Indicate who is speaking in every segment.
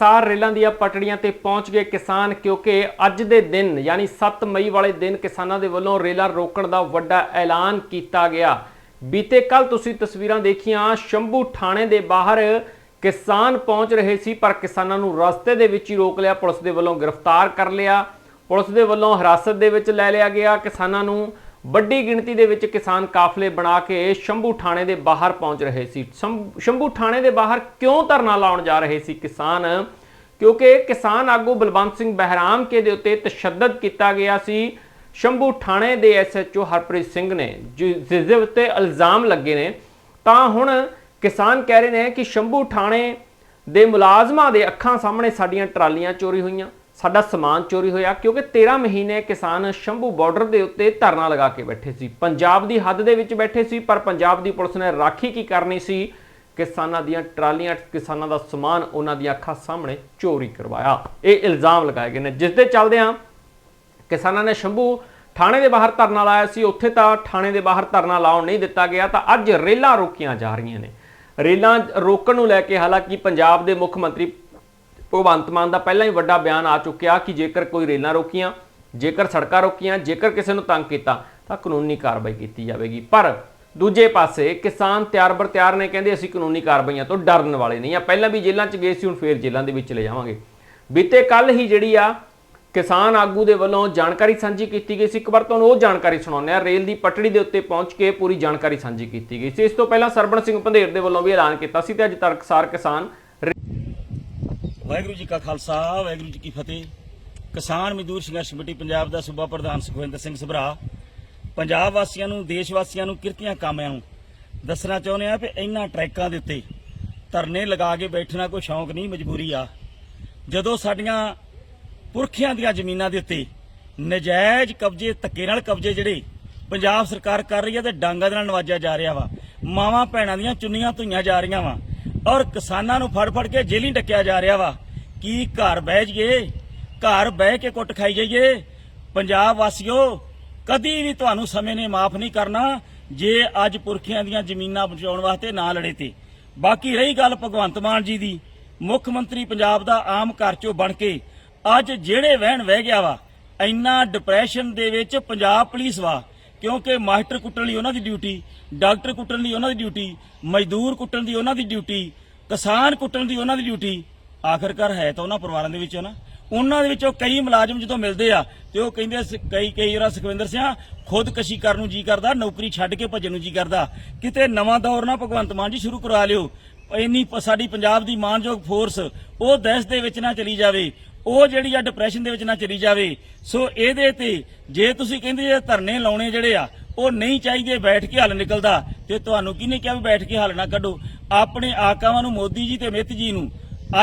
Speaker 1: ਸਾਰ ਰੇਲਾਂ ਦੀਆਂ ਪਟੜੀਆਂ ਤੇ ਪਹੁੰਚ ਗਏ ਕਿਸਾਨ ਕਿਉਂਕਿ ਅੱਜ ਦੇ ਦਿਨ, ਯਾਨੀ 7 ਮਈ ਵਾਲੇ ਦਿਨ ਕਿਸਾਨਾਂ ਦੇ ਵੱਲੋਂ ਰੇਲਾਂ ਰੋਕਣ ਦਾ ਵੱਡਾ ਐਲਾਨ ਕੀਤਾ ਗਿਆ। ਬੀਤੇ ਕੱਲ ਤੁਸੀਂ ਤਸਵੀਰਾਂ ਦੇਖੀਆਂ, ਸ਼ੰਭੂ ਥਾਣੇ ਦੇ ਬਾਹਰ ਕਿਸਾਨ ਪਹੁੰਚ ਰਹੇ ਸੀ, ਪਰ ਕਿਸਾਨਾਂ ਨੂੰ ਰਸਤੇ ਦੇ ਵਿੱਚ ਹੀ ਰੋਕ ਲਿਆ। ਪੁਲਿਸ ਦੇ ਵੱਲੋਂ ਗ੍ਰਿਫਤਾਰ ਕਰ ਲਿਆ। ਪੁਲਿਸ ਦੇ ਵੱਲੋਂ ਹਿਰਾਸਤ ਦੇ ਵਿੱਚ ਲੈ ਲਿਆ ਗਿਆ। ਕਿਸਾਨਾਂ ਨੂੰ ਵੱਡੀ ਗਿਣਤੀ ਦੇ ਵਿੱਚ ਕਿਸਾਨ ਕਾਫਲੇ ਬਣਾ ਕੇ ਸ਼ੰਭੂ ਥਾਣੇ ਦੇ ਬਾਹਰ ਪਹੁੰਚ ਰਹੇ ਸੀ। ਸ਼ੰਭ- ਸ਼ੰਭੂ ਥਾਣੇ ਦੇ ਬਾਹਰ ਕਿਉਂ ਧਰਨਾ ਲਾਉਣ ਜਾ ਰਹੇ ਸੀ ਕਿਸਾਨ? ਕਿਉਂਕਿ ਕਿਸਾਨ ਆਗੂ ਬਲਵੰਤ ਸਿੰਘ ਬਹਿਰਾਮ ਕੇ ਦੇ ਉੱਤੇ ਤਸ਼ੱਦਦ ਕੀਤਾ ਗਿਆ ਸੀ। ਸ਼ੰਭੂ ਥਾਣੇ ਦੇ ਐਸਐਚਓ ਹਰਪ੍ਰੀਤ ਸਿੰਘ ਨੇ ਜਿਸ ਦੇ ਉੱਤੇ ਇਲਜ਼ਾਮ ਲੱਗੇ ਨੇ। ਤਾਂ ਹੁਣ ਕਿਸਾਨ ਕਹਿ ਰਹੇ ਨੇ ਕਿ ਸ਼ੰਭੂ ਥਾਣੇ ਦੇ ਮੁਲਾਜ਼ਮਾਂ ਦੇ ਅੱਖਾਂ ਸਾਹਮਣੇ ਸਾਡੀਆਂ ਟਰਾਲੀਆਂ ਚੋਰੀ ਹੋਈਆਂ। ਸਾਡਾ ਸਮਾਨ ਚੋਰੀ ਹੋਇਆ ਕਿਉਂਕਿ 13 ਮਹੀਨੇ ਕਿਸਾਨ ਸ਼ੰਭੂ ਬਾਰਡਰ ਦੇ ਉੱਤੇ ਧਰਨਾ ਲਗਾ ਕੇ ਬੈਠੇ ਸੀ। ਪੰਜਾਬ ਦੀ ਹੱਦ ਦੇ ਵਿੱਚ ਬੈਠੇ ਸੀ, ਪਰ ਪੰਜਾਬ ਦੀ ਪੁਲਿਸ ਨੇ ਰਾਖੀ ਕੀ ਕਰਨੀ ਸੀ? ਕਿਸਾਨਾਂ ਦੀਆਂ ਟਰਾਲੀਆਂ, ਕਿਸਾਨਾਂ ਦਾ ਸਮਾਨ ਉਹਨਾਂ ਦੀਆਂ ਅੱਖਾਂ ਸਾਹਮਣੇ ਚੋਰੀ ਕਰਵਾਇਆ। ਇਹ ਇਲਜ਼ਾਮ ਲਗਾਏ ਗਏ ਨੇ। ਜਿਸ ਦੇ ਚੱਲਦਿਆਂ ਕਿਸਾਨਾਂ ਨੇ ਸ਼ੰਭੂ ਥਾਣੇ ਦੇ ਬਾਹਰ ਧਰਨਾ ਲਾਇਆ ਸੀ। ਉੱਥੇ ਤਾਂ ਥਾਣੇ ਦੇ ਬਾਹਰ ਧਰਨਾ ਲਾਉਣ ਨਹੀਂ ਦਿੱਤਾ ਗਿਆ, ਤਾਂ ਅੱਜ ਰੇਲਾਂ ਰੋਕੀਆਂ ਜਾ ਰਹੀਆਂ ਨੇ। ਰੇਲਾਂ ਰੋਕਣ ਨੂੰ ਲੈ ਕੇ ਹਾਲਾਂਕਿ ਪੰਜਾਬ ਦੇ ਮੁੱਖ ਮੰਤਰੀ ਭਗਵੰਤ ਮਾਨ ਦਾ ਪਹਿਲਾਂ ਹੀ ਵੱਡਾ ਬਿਆਨ ਆ ਚੁੱਕਿਆ ਕਿ ਜੇਕਰ ਕੋਈ ਰੇਲਾਂ ਰੋਕੀਆਂ, ਜੇਕਰ ਸੜਕਾਂ ਰੋਕੀਆਂ, ਜੇਕਰ ਕਿਸੇ ਨੂੰ ਤੰਗ ਕੀਤਾ, ਤਾਂ ਕਾਨੂੰਨੀ ਕਾਰਵਾਈ ਕੀਤੀ ਜਾਵੇਗੀ। ਪਰ ਦੂਜੇ ਪਾਸੇ ਕਿਸਾਨ ਤਿਆਰ ਬਰ ਤਿਆਰ ਨੇ, ਕਹਿੰਦੇ ਅਸੀਂ ਕਾਨੂੰਨੀ ਕਾਰਵਾਈਆਂ ਤੋਂ ਡਰਨ ਵਾਲੇ ਨਹੀਂ ਆ। ਪਹਿਲਾਂ ਵੀ ਜੇਲ੍ਹਾਂ 'ਚ ਗਏ ਸੀ ਹੁਣ ਫੇਰ ਜੇਲ੍ਹਾਂ ਦੇ ਵਿੱਚ ਚਲੇ ਜਾਵਾਂਗੇ। ਬੀਤੇ ਕੱਲ ਹੀ ਜਿਹੜੀ ਆ ਕਿਸਾਨ ਆਗੂ ਦੇ ਵੱਲੋਂ ਜਾਣਕਾਰੀ ਸਾਂਝੀ ਕੀਤੀ ਗਈ ਸੀ। ਇੱਕ ਵਾਰ ਤੁਹਾਨੂੰ ਉਹ ਜਾਣਕਾਰੀ ਸੁਣਾਉਂਦੇ ਆ ਰੇਲ ਦੀ ਪਟੜੀ ਦੇ ਉੱਤੇ ਪਹੁੰਚ ਕੇ ਪੂਰੀ ਜਾਣਕਾਰੀ ਸਾਂਝੀ ਕੀਤੀ ਗਈ ਸੀ। ਇਸ ਤੋਂ ਪਹਿਲਾਂ ਸਰਬਣ ਸਿੰਘ ਪੰਧੇਰ ਦੇ ਵੱਲੋਂ ਵੀ ਐਲਾਨ ਕੀਤਾ ਸੀ ਤੇ ਅੱਜ ਤੜਕਸਾਰ ਕਿਸਾਨ
Speaker 2: ਵਾਹਿਗੁਰੂ ਜੀ ਕਾ ਖਾਲਸਾ, ਵਾਹਿਗੁਰੂ ਜੀ ਕੀ ਫਤਿਹ। ਕਿਸਾਨ ਮਜ਼ਦੂਰ ਸੰਘਰਸ਼ ਕਮੇਟੀ ਪੰਜਾਬ ਦਾ ਸੂਬਾ ਪ੍ਰਧਾਨ ਸੁਖਵਿੰਦਰ ਸਿੰਘ ਸਭਰਾ। ਪੰਜਾਬ ਵਾਸੀਆਂ ਨੂੰ, ਦੇਸ਼ ਵਾਸੀਆਂ ਨੂੰ ਕਿਰਤੀਆਂ ਕਾਮਿਆਂ ਨੂੰ ਦੱਸਣਾ ਚਾਹੁੰਦੇ ਆ ਕਿ ਇਹਨਾਂ ਟਰੈਕਾਂ ਦੇ ਉੱਤੇ ਧਰਨੇ ਲਗਾ ਕੇ ਬੈਠਣਾ ਕੋਈ ਸ਼ੌਂਕ ਨਹੀਂ, ਮਜਬੂਰੀ ਆ। ਜਦੋਂ ਸਾਡੀਆਂ ਪੁਰਖਿਆਂ ਦੀਆਂ ਜ਼ਮੀਨਾਂ ਦੇ ਉੱਤੇ ਨਜਾਇਜ਼ ਕਬਜ਼ੇ, ਧੱਕੇ ਨਾਲ ਕਬਜ਼ੇ ਜਿਹੜੇ ਪੰਜਾਬ ਸਰਕਾਰ ਕਰ ਰਹੀ ਹੈ ਤੇ ਡਾਂਗਾ ਦੇ ਨਾਲ ਨਵਾਜਿਆ ਜਾ ਰਿਹਾ ਵਾ। ਮਾਵਾਂ ਭੈਣਾਂ ਦੀਆਂ ਚੁੰਨੀਆਂ ਧੁਈਆਂ ਜਾ ਰਹੀਆਂ ਵਾ। ਔਰ ਕਿਸਾਨਾਂ ਨੂੰ ਫੜ ਫੜ ਕੇ ਜੇਲ੍ਹੀਂ ਡੱਕਿਆ ਜਾ ਰਿਹਾ ਵਾ। ਕੀ ਘਰ ਬਹਿ ਜਾਈਏ? ਘਰ ਬਹਿ ਕੇ ਕੁੱਟ ਖਾਈ ਜਾਈਏ। ਪੰਜਾਬ ਵਾਸੀਓ, ਕਦੀ ਵੀ ਤੁਹਾਨੂੰ ਸਮੇਂ ਨੇ ਮਾਫ ਨਹੀਂ ਕਰਨਾ ਜੇ ਅੱਜ ਪੁਰਖਿਆਂ ਦੀਆਂ ਜ਼ਮੀਨਾਂ ਬਚਾਉਣ ਵਾਸਤੇ ਨਾ ਲੜੇ ਤੇ। ਬਾਕੀ ਰਹੀ ਗੱਲ ਭਗਵੰਤ ਮਾਨ ਜੀ ਦੀ। ਮੁੱਖ ਮੰਤਰੀ ਪੰਜਾਬ ਦਾ ਆਮ ਘਰ ਚੋਂ ਬਣ ਕੇ ਅੱਜ ਜਿਹੜੇ ਵਹਿਣ ਵਹਿ ਗਿਆ ਵਾ, ਇੰਨਾ ਡਿਪਰੈਸ਼ਨ ਦੇ ਵਿੱਚ ਪੰਜਾਬ ਪੁਲਿਸ ਵਾ। ਕਿਉਂਕਿ ਮਾਸਟਰ ਕੁੱਟਣ ਲਈ ਉਹਨਾਂ ਦੀ ਡਿਊਟੀ, ਡਾਕਟਰ ਕੁੱਟਣ ਲਈ ਉਹਨਾਂ ਦੀ ਡਿਊਟੀ, ਮਜ਼ਦੂਰ ਕੁੱਟਣ ਦੀ ਉਹਨਾਂ ਦੀ ਡਿਊਟੀ, ਕਿਸਾਨ ਕੁੱਟਣ ਦੀ ਉਹਨਾਂ ਦੀ ਡਿਊਟੀ, ਆਖਰਕਾਰ ਹੈ ਤਾਂ ਉਹਨਾਂ ਪਰਿਵਾਰਾਂ ਦੇ ਵਿੱਚੋਂ ਨਾ। ਉਹਨਾਂ ਦੇ ਵਿੱਚੋਂ ਕਈ ਮੁਲਾਜ਼ਮ ਜਦੋਂ ਮਿਲਦੇ ਆ, ਤੇ ਉਹ ਕਹਿੰਦੇ ਕਈ ਕਈ ਵਾਰ ਸੁਖਵਿੰਦਰ ਸਿੰਘ ਖੁਦਕਸ਼ੀ ਕਰਨ ਨੂੰ ਜੀ ਕਰਦਾ, ਨੌਕਰੀ ਛੱਡ ਕੇ ਭੱਜਣ ਨੂੰ ਜੀ ਕਰਦਾ। ਕਿਤੇ ਨਵਾਂ ਦੌਰ ਨਾ, ਭਗਵੰਤ ਮਾਨ ਜੀ ਸ਼ੁਰੂ ਕਰਾ ਲਿਓ। ਇੰਨੀ ਸਾਡੀ ਪੰਜਾਬ ਦੀ ਮਾਨਯੋਗ ਫੋਰਸ ਉਹ ਦੇਸ਼ ਦੇ ਵਿੱਚ ਨਾ ਚਲੀ ਜਾਵੇ। ਉਹ ਜਿਹੜੀ ਆ ਡਿਪਰੈਸ਼ਨ ਦੇ ਵਿੱਚ ਨਾ ਚਲੀ ਜਾਵੇ। ਸੋ ਇਹਦੇ ਤੇ ਜੇ ਤੁਸੀਂ ਕਹਿੰਦੇ ਜੇ ਧਰਨੇ ਲਾਉਣੇ ਜਿਹੜੇ ਆ, ਉਹ ਨਹੀਂ ਚਾਹੀਦੇ ਬੈਠ ਕੇ ਹੱਲ ਨਿਕਲਦਾ, ਤੇ ਤੁਹਾਨੂੰ ਕਿਹਨੇ ਕਿਹਾ ਵੀ ਬੈਠ ਕੇ ਹੱਲ ਨਾ ਕੱਢੋ? ਆਪਣੇ ਆਕਾਵਾਂ ਨੂੰ ਮੋਦੀ ਜੀ ਤੇ ਮਿੱਤ ਜੀ ਨੂੰ।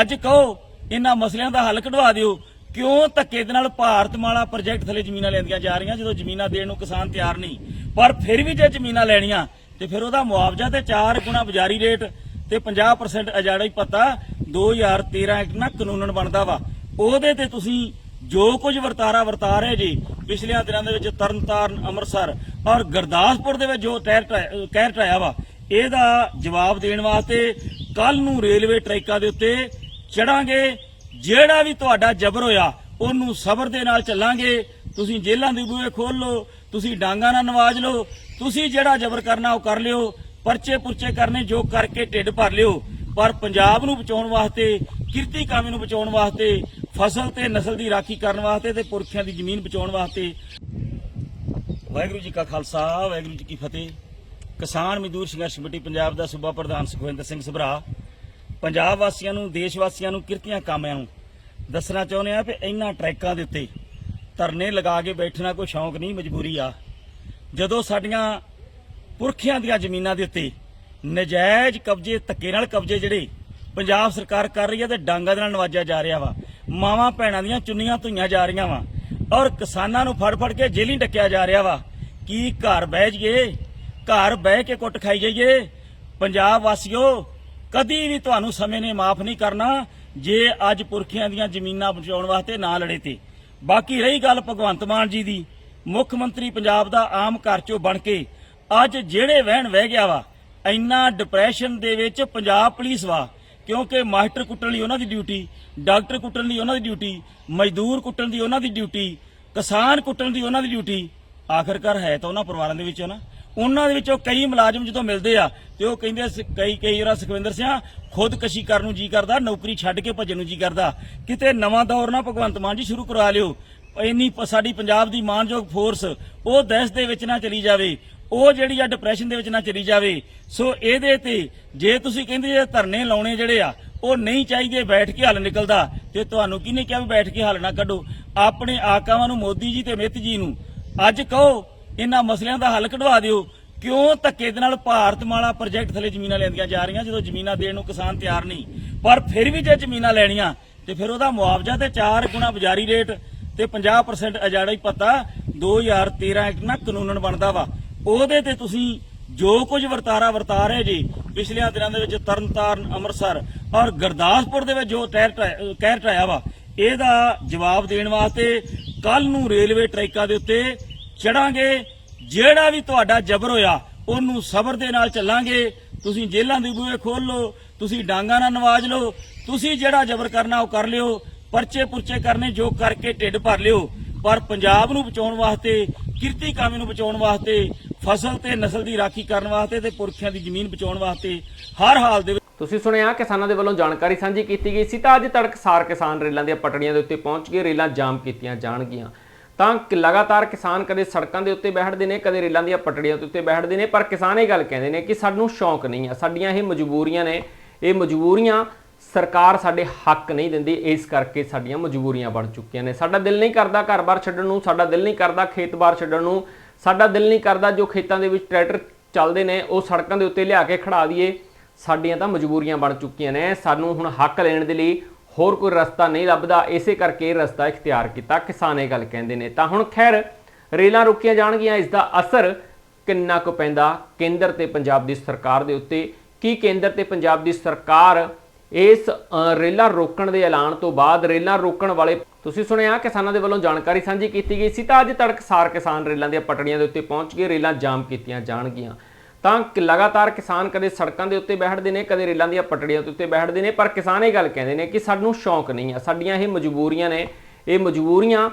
Speaker 2: ਅੱਜ ਕਹੋ, ਇਹਨਾਂ ਮਸਲਿਆਂ ਦਾ ਹੱਲ ਕਢਵਾ ਦਿਓ। ਕਿਉਂ ਧੱਕੇ ਦੇ ਨਾਲ ਭਾਰਤਮਾਲਾ ਪ੍ਰੋਜੈਕਟ ਥੱਲੇ ਜ਼ਮੀਨਾਂ ਲੈਂਦੀਆਂ ਜਾ ਰਹੀਆਂ, ਜਦੋਂ ਜ਼ਮੀਨਾਂ ਦੇਣ ਨੂੰ ਕਿਸਾਨ ਤਿਆਰ ਨਹੀਂ? ਪਰ ਫਿਰ ਵੀ ਜੇ ਜ਼ਮੀਨਾਂ ਲੈਣੀਆਂ, ਤੇ ਫਿਰ ਉਹਦਾ ਮੁਆਵਜ਼ਾ ਤੇ 4 ਗੁਣਾ ਬਾਜ਼ਾਰੀ ਰੇਟ ਤੇ 50% ਅਜਾੜਾ ਹੀ ਪਤਾ 2013 ਐਕਟ ਨਾ ਕਾਨੂੰਨਨ ਬਣਦਾ ਵਾ। ਉਹਦੇ ਤੇ ਤੁਸੀਂ ਜੋ ਕੁਝ ਵਰਤਾਰਾ ਵਰਤਾ ਰਹੇ ਜੀ ਪਿਛਲੇ ਦਿਨਾਂ ਦੇ ਵਿੱਚ ਤਰਨਤਾਰਨ, ਅੰਮ੍ਰਿਤਸਰ ਔਰ ਗੁਰਦਾਸਪੁਰ ਦੇ ਵਿੱਚ ਜੋ ਟਹਿਰ ਕਹਿਰ ਢਾਇਆ ਵਾ, ਇਹਦਾ ਜਵਾਬ ਦੇਣ ਵਾਸਤੇ ਕੱਲ ਨੂੰ ਰੇਲਵੇ ਟਰੈਕਾਂ ਦੇ ਉੱਤੇ ਚੜਾਂਗੇ। ਜਿਹੜਾ ਵੀ ਤੁਹਾਡਾ ਜਬਰ ਹੋਇਆ, ਉਹਨੂੰ ਸਬਰ ਦੇ ਨਾਲ ਚੱਲਾਂਗੇ। ਤੁਸੀਂ ਜੇਲ੍ਹਾਂ ਦੇ ਬੂਹੇ ਖੋਲ ਲਓ, ਤੁਸੀਂ ਡਾਂਗਾ ਨਾਲ ਨਵਾਜ ਲਓ, ਤੁਸੀਂ ਜਿਹੜਾ ਜਬਰ ਕਰਨਾ ਉਹ ਕਰ ਲਿਓ, ਪਰਚੇ ਪੁਰਚੇ ਕਰਨੇ ਜੋ ਕਰਕੇ ਢਿੱਡ ਭਰ ਲਿਓ। ਪਰ ਪੰਜਾਬ ਨੂੰ ਬਚਾਉਣ ਵਾਸਤੇ, ਕਿਰਤੀ ਕਾਮੇ ਨੂੰ ਬਚਾਉਣ ਵਾਸਤੇ ਫਸਲ ਤੇ ਨਸਲ ਦੀ ਰਾਖੀ ਕਰਨ ਵਾਸਤੇ ਤੇ ਪੁਰਖਿਆਂ ਦੀ ਜ਼ਮੀਨ ਬਚਾਉਣ ਵਾਸਤੇ। ਵਾਹਿਗੁਰੂ ਜੀ ਕਾ ਖਾਲਸਾ, ਵਾਹਿਗੁਰੂ ਜੀ ਕੀ ਫਤਿਹ। ਕਿਸਾਨ ਮਜ਼ਦੂਰ ਸੰਘਰਸ਼ ਕਮੇਟੀ ਪੰਜਾਬ ਦਾ ਸੂਬਾ ਪ੍ਰਧਾਨ ਸੁਖਵਿੰਦਰ ਸਿੰਘ ਸਭਰਾ। ਪੰਜਾਬ ਵਾਸੀਆਂ ਨੂੰ, ਦੇਸ਼ ਵਾਸੀਆਂ ਨੂੰ ਕਿਰਤੀਆਂ ਕਾਮਿਆਂ ਨੂੰ। ਦੱਸਣਾ ਚਾਹੁੰਦੇ ਆ ਕਿ ਇਹਨਾਂ ਟਰੈਕਾਂ ਦੇ ਉੱਤੇ ਧਰਨੇ ਲਗਾ ਕੇ ਬੈਠਣਾ ਕੋਈ ਸ਼ੌਂਕ ਨਹੀਂ, ਮਜਬੂਰੀ ਆ। ਜਦੋਂ ਸਾਡੀਆਂ ਪੁਰਖਿਆਂ ਦੀਆਂ ਜ਼ਮੀਨਾਂ ਦੇ ਉੱਤੇ ਨਜਾਇਜ਼ ਕਬਜ਼ੇ, ਧੱਕੇ ਨਾਲ ਕਬਜ਼ੇ ਜਿਹੜੇ ਪੰਜਾਬ ਸਰਕਾਰ ਕਰ ਰਹੀ ਹੈ ਤੇ ਡਾਂਗਾ ਦੇ ਨਾਲ ਨਵਾਜਿਆ ਜਾ ਰਿਹਾ ਵਾ ਮਾਵਾਂ ਭੈਣਾਂ ਦੀਆਂ ਚੁੰਨੀਆਂ ਧੁਈਆਂ ਜਾ ਰਹੀਆਂ ਵਾ। ਔਰ ਕਿਸਾਨਾਂ ਨੂੰ ਫੜ ਫੜ ਕੇ ਜੇਲ੍ਹੀਂ ਡੱਕਿਆ ਜਾ ਰਿਹਾ ਵਾ। ਕੀ ਘਰ ਬਹਿ ਜਾਈਏ? ਘਰ ਬਹਿ ਕੇ ਕੁੱਟ ਖਾਈ ਜਾਈਏ? ਪੰਜਾਬ ਵਾਸੀਓ, ਕਦੀ ਵੀ ਤੁਹਾਨੂੰ ਸਮੇਂ ਨੇ ਮਾਫ ਨਹੀਂ ਕਰਨਾ ਜੇ ਅੱਜ ਪੁਰਖਿਆਂ ਦੀਆਂ ਜ਼ਮੀਨਾਂ ਬਚਾਉਣ ਵਾਸਤੇ ਨਾ ਲੜੇ ਤੇ। ਬਾਕੀ ਰਹੀ ਗੱਲ ਭਗਵੰਤ ਮਾਨ ਜੀ ਦੀ। ਮੁੱਖ ਮੰਤਰੀ ਪੰਜਾਬ ਦਾ ਆਮ ਘਰ ਚੋਂ ਬਣ ਕੇ ਅੱਜ ਜਿਹੜੇ ਵਹਿਣ ਵਹਿ ਗਿਆ ਵਾ, ਇੰਨਾ ਡਿਪਰੈਸ਼ਨ ਦੇ ਵਿੱਚ ਪੰਜਾਬ ਪੁਲਿਸ ਵਾ। ਕਿਉਂਕਿ ਮਾਸਟਰ ਕੁੱਟਣ ਲਈ ਉਹਨਾਂ ਦੀ ਡਿਊਟੀ, ਡਾਕਟਰ ਕੁੱਟਣ ਲਈ ਉਹਨਾਂ ਦੀ ਡਿਊਟੀ, ਮਜ਼ਦੂਰ ਕੁੱਟਣ ਦੀ ਉਹਨਾਂ ਦੀ ਡਿਊਟੀ, ਕਿਸਾਨ ਕੁੱਟਣ ਦੀ ਉਹਨਾਂ ਦੀ ਡਿਊਟੀ, ਆਖਰਕਾਰ ਹੈ ਤਾਂ ਉਹਨਾਂ ਪਰਿਵਾਰਾਂ ਦੇ ਵਿੱਚ ਨਾ। ਉਹਨਾਂ ਦੇ ਵਿੱਚੋਂ ਕਈ ਮੁਲਾਜ਼ਮ ਜਦੋਂ ਮਿਲਦੇ ਆ ਤੇ ਉਹ ਕਹਿੰਦੇ ਕਈ ਕਈ ਵਾਰ ਸੁਖਵਿੰਦਰ ਸਿੰਘ ਖੁਦਕਸ਼ੀ ਕਰਨ ਨੂੰ ਜੀ ਕਰਦਾ, ਨੌਕਰੀ ਛੱਡ ਕੇ ਭੱਜਣ ਨੂੰ ਜੀ ਕਰਦਾ। ਕਿਤੇ ਨਵਾਂ ਦੌਰ ਨਾ ਭਗਵੰਤ ਮਾਨ ਜੀ ਸ਼ੁਰੂ ਕਰਵਾ ਲਿਓ। ਇੰਨੀ ਸਾਡੀ ਪੰਜਾਬ ਦੀ ਮਾਨਯੋਗ ਫੋਰਸ ਉਹ ਦੇਸ਼ ਦੇ ਵਿੱਚ ਨਾ ਚਲੀ ਜਾਵੇ, ਉਹ ਜਿਹੜੀ ਆ ਡਿਪਰੈਸ਼ਨ ਦੇ ਵਿੱਚ ਨਾ ਚਲੀ ਜਾਵੇ। ਸੋ ਇਹਦੇ ਤੇ ਜੇ ਤੁਸੀਂ ਕਹਿੰਦੇ ਜੇ ਧਰਨੇ ਲਾਉਣੇ ਜਿਹੜੇ ਆ, ਉਹ ਨਹੀਂ ਚਾਹੀਦੇ ਬੈਠ ਕੇ ਹੱਲ ਨਿਕਲਦਾ, ਤੇ ਤੁਹਾਨੂੰ ਕਿਹਨੇ ਕਿਹਾ ਵੀ ਬੈਠ ਕੇ ਹੱਲ ਨਾ ਕੱਢੋ? ਆਪਣੇ ਆਕਾਵਾਂ ਨੂੰ ਮੋਦੀ ਜੀ ਤੇ ਮਿੱਤ ਜੀ ਨੂੰ। ਅੱਜ ਕਹੋ, ਇਹਨਾਂ ਮਸਲਿਆਂ ਦਾ ਹੱਲ ਕਢਵਾ ਦਿਓ। ਕਿਉਂ ਧੱਕੇ ਦੇ ਨਾਲ ਭਾਰਤਮਾਲਾ ਪ੍ਰੋਜੈਕਟ ਥੱਲੇ ਜ਼ਮੀਨਾਂ ਲੈਂਦੀਆਂ ਜਾ ਰਹੀਆਂ, ਜਦੋਂ ਜ਼ਮੀਨਾਂ ਦੇਣ ਨੂੰ ਕਿਸਾਨ ਤਿਆਰ ਨਹੀਂ? ਪਰ ਫਿਰ ਵੀ ਜੇ ਜ਼ਮੀਨਾਂ ਲੈਣੀਆਂ, ਤੇ ਫਿਰ ਉਹਦਾ ਮੁਆਵਜ਼ਾ ਤੇ 4 ਗੁਣਾ ਬਜ਼ਾਰੀ ਰੇਟ ਤੇ 50% ਅਜਾੜਾ ਹੀ ਪਤਾ 2013 ਐਕਟ ਨਾ ਕਾਨੂੰਨ ਬਣਦਾ ਵਾ। ਉਹਦੇ ਤੇ ਤੁਸੀਂ ਜੋ ਕੁਝ ਵਰਤਾਰਾ ਵਰਤਾ ਰਹੇ ਜੀ ਪਿਛਲੇ ਦਿਨਾਂ ਦੇ ਵਿੱਚ ਤਰਨਤਾਰਨ, ਅੰਮ੍ਰਿਤਸਰ ਔਰ ਗੁਰਦਾਸਪੁਰ ਦੇ ਵਿੱਚ ਜੋ ਟਹਿਰ ਢਾਇਆ- ਕਹਿਰ ਢਾਇਆ ਵਾ, ਇਹਦਾ ਜਵਾਬ ਦੇਣ ਵਾਸਤੇ ਕੱਲ ਨੂੰ ਰੇਲਵੇ ਟਰੈਕਾਂ ਦੇ ਉੱਤੇ ਚੜਾਂਗੇ। ਜਿਹੜਾ ਵੀ ਤੁਹਾਡਾ ਜਬਰ ਹੋਇਆ, ਉਹਨੂੰ ਸਬਰ ਦੇ ਨਾਲ ਚੱਲਾਂਗੇ। ਤੁਸੀਂ ਜੇਲ੍ਹਾਂ ਦੇ ਬੂਹੇ ਖੋਲ ਲਓ, ਤੁਸੀਂ ਡਾਂਗਾ ਨਾਲ ਨਵਾਜ ਲਓ, ਤੁਸੀਂ ਜਿਹੜਾ ਜਬਰ ਕਰਨਾ ਉਹ ਕਰ ਲਿਓ। ਪਰਚੇ ਪੁਰਚੇ ਕਰਨੇ, ਜੋ ਕਰਕੇ ਢਿੱਡ ਭਰ ਲਿਓ। ਪਰ ਪੰਜਾਬ ਨੂੰ ਬਚਾਉਣ ਵਾਸਤੇ, ਕਿਰਤੀ ਕਾਮੇ ਨੂੰ ਬਚਾਉਣ ਵਾਸਤੇ, ਫਸਲ ਤੇ ਨਸਲ ਦੀ ਰਾਖੀ ਕਰਨ ਵਾਸਤੇ ਤੇ ਪੁਰਖਿਆਂ ਦੀ ਜ਼ਮੀਨ ਬਚਾਉਣ ਵਾਸਤੇ ਹਰ ਹਾਲ ਦੇ
Speaker 1: ਤੁਸੀਂ ਸੁਣਿਆ, ਕਿਸਾਨਾਂ ਦੇ ਵੱਲੋਂ ਜਾਣਕਾਰੀ ਸਾਂਝੀ ਕੀਤੀ ਗਈ ਸੀ ਤਾਂ ਅੱਜ ਤੜਕਸਾਰ ਕਿਸਾਨ ਰੇਲਾਂ ਦੀਆਂ ਪਟੜੀਆਂ ਦੇ ਉੱਤੇ ਪਹੁੰਚ ਕੇ ਰੇਲਾਂ ਜਾਮ ਕੀਤੀਆਂ ਜਾਣਗੀਆਂ। ਤਾਂ ਲਗਾਤਾਰ ਕਿਸਾਨ ਕਦੇ ਸੜਕਾਂ ਦੇ ਉੱਤੇ ਬੈਠਦੇ ਨੇ, ਕਦੇ ਰੇਲਾਂ ਦੀਆਂ ਪਟੜੀਆਂ ਦੇ ਉੱਤੇ ਬੈਠਦੇ ਨੇ, ਪਰ ਕਿਸਾਨ ਇਹ ਗੱਲ ਕਹਿੰਦੇ ਨੇ ਕਿ ਸਾਨੂੰ ਸ਼ੌਂਕ ਨਹੀਂ ਆ, ਸਾਡੀਆਂ ਇਹ ਮਜਬੂਰੀਆਂ ਨੇ, ਇਹ ਮਜਬੂਰੀਆਂ ਸਰਕਾਰ ਸਾਡੇ ਹੱਕ ਨਹੀਂ ਦਿੰਦੀ, ਇਸ ਕਰਕੇ ਸਾਡੀਆਂ ਮਜਬੂਰੀਆਂ ਬਣ ਚੁੱਕੀਆਂ ਨੇ। ਸਾਡਾ ਦਿਲ ਨਹੀਂ ਕਰਦਾ ਘਰ-ਬਾਰ ਛੱਡਣ ਨੂੰ, ਸਾਡਾ ਦਿਲ ਨਹੀਂ ਕਰਦਾ ਖੇਤ-ਬਾਰ ਛੱਡਣ ਨੂੰ, ਸਾਡਾ ਦਿਲ ਨਹੀਂ ਕਰਦਾ ਜੋ ਖੇਤਾਂ ਦੇ ਵਿੱਚ ਟਰੈਕਟਰ ਚੱਲਦੇ ਨੇ, ਉਹ ਸੜਕਾਂ ਦੇ ਉੱਤੇ ਲਿਆ ਕੇ ਖੜਾ ਦਈਏ। ਸਾਡੀਆਂ ਤਾਂ ਮਜਬੂਰੀਆਂ ਬਣ ਚੁੱਕੀਆਂ ਨੇ। ਸਾਨੂੰ ਹੁਣ ਹੱਕ ਲੈਣ ਦੇ ਲਈ ਹੋਰ ਕੋਈ ਰਸਤਾ ਨਹੀਂ ਲੱਭਦਾ। ਇਸੇ ਕਰਕੇ ਇਹ ਰਸਤਾ ਇਖਤਿਆਰ ਕੀਤਾ। ਕਿਸਾਨ ਇਹ ਗੱਲ ਕਹਿੰਦੇ ਨੇ। ਤਾਂ ਹੁਣ ਖੈਰ, ਰੇਲਾਂ ਰੁਕੀਆਂ ਜਾਣਗੀਆਂ। ਇਸ ਦਾ ਅਸਰ ਕਿੰਨਾ ਕੁ ਪੈਂਦਾ? ਕੇਂਦਰ ਤੇ ਪੰਜਾਬ ਦੀ ਸਰਕਾਰ ਦੇ ਉੱਤੇ। ਕੀ ਕੇਂਦਰ ਤੇ ਪੰਜਾਬ ਦੀ ਸਰਕਾਰ ਇਸ ਅ, ਰੇਲਾਂ ਰੋਕਣ ਦੇ ਐਲਾਨ ਤੋਂ ਬਾਅਦ ਰੇਲਾਂ ਰੋਕਣ ਵਾਲੇ ਤੁਸੀਂ ਸੁਣਿਆ ਕਿਸਾਨਾਂ ਦੇ ਵੱਲੋਂ ਜਾਣਕਾਰੀ ਸਾਂਝੀ ਕੀਤੀ ਗਈ ਸੀ ਤਾਂ ਅੱਜ ਤੜਕਸਾਰ ਕਿਸਾਨ ਰੇਲਾਂ ਦੀਆਂ ਪਟੜੀਆਂ ਦੇ ਉੱਤੇ ਪਹੁੰਚ ਕੇ ਰੇਲਾਂ ਜਾਮ ਕੀਤੀਆਂ ਜਾਣਗੀਆਂ। ਤਾਂ ਲਗਾਤਾਰ ਕਿਸਾਨ ਕਦੇ ਸੜਕਾਂ ਦੇ ਉੱਤੇ ਬੈਠਦੇ ਨੇ ਕਦੇ ਰੇਲਾਂ ਦੀਆਂ ਪਟੜੀਆਂ ਦੇ ਉੱਤੇ ਬੈਠਦੇ ਨੇ ਪਰ ਕਿਸਾਨ ਇਹ ਗੱਲ ਕਹਿੰਦੇ ਨੇ ਕਿ ਸਾਨੂੰ ਸ਼ੌਂਕ ਨਹੀਂ ਆ ਸਾਡੀਆਂ ਇਹ ਮਜਬੂਰੀਆਂ ਨੇ ਇਹ ਮਜਬੂਰੀਆਂ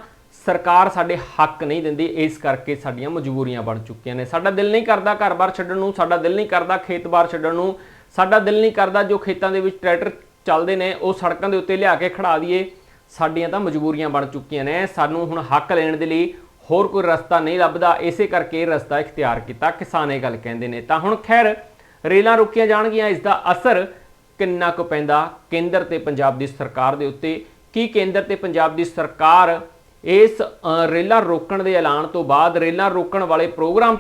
Speaker 1: ਸਰਕਾਰ ਸਾਡੇ ਹੱਕ ਨਹੀਂ ਦਿੰਦੀ ਇਸ ਕਰਕੇ ਸਾਡੀਆਂ ਮਜਬੂਰੀਆਂ ਬਣ ਚੁੱਕੀਆਂ ਨੇ। ਸਾਡਾ ਦਿਲ ਨਹੀਂ ਕਰਦਾ ਘਰ-ਬਾਰ ਛੱਡਣ ਨੂੰ ਸਾਡਾ ਦਿਲ ਨਹੀਂ ਕਰਦਾ ਖੇਤ-ਬਾਰ ਛੱਡਣ ਨੂੰ ਸਾਡਾ ਦਿਲ ਨਹੀਂ ਕਰਦਾ ਜੋ ਖੇਤਾਂ ਦੇ ਵਿੱਚ ਟਰੈਕਟਰ ਚੱਲਦੇ ਨੇ, ਉਹ ਸੜਕਾਂ ਦੇ ਉੱਤੇ ਲਿਆ ਕੇ ਖੜਾ ਦਈਏ। ਸਾਡੀਆਂ ਤਾਂ ਮਜਬੂਰੀਆਂ ਬਣ ਚੁੱਕੀਆਂ ਨੇ। ਸਾਨੂੰ ਹੁਣ ਹੱਕ ਲੈਣ ਦੇ ਲਈ ਹੋਰ ਕੋਈ ਰਸਤਾ ਨਹੀਂ ਲੱਭਦਾ। ਇਸੇ ਕਰਕੇ ਰਸਤਾ ਇਖਤਿਆਰ ਕੀਤਾ। ਕਿਸਾਨ ਇਹ ਗੱਲ ਕਹਿੰਦੇ ਨੇ। ਤਾਂ ਹੁਣ ਖੈਰ, ਰੇਲਾਂ ਰੁਕੀਆਂ ਜਾਣਗੀਆਂ। ਇਸ ਦਾ ਅਸਰ ਕਿੰਨਾ ਕੁ ਪੈਂਦਾ? ਕੇਂਦਰ ਤੇ ਪੰਜਾਬ ਦੀ ਸਰਕਾਰ ਦੇ ਉੱਤੇ ਕੀ ਕੇਂਦਰ ਤੇ ਪੰਜਾਬ ਦੀ ਸਰਕਾਰ ਇਸ ਰੇਲਾਂ ਰੋਕਣ ਦੇ ਐਲਾਨ ਤੋਂ ਬਾਅਦ, ਰੇਲਾਂ ਰੋਕਣ ਵਾਲੇ ਪ੍ਰੋਗਰਾਮ ਤੋਂ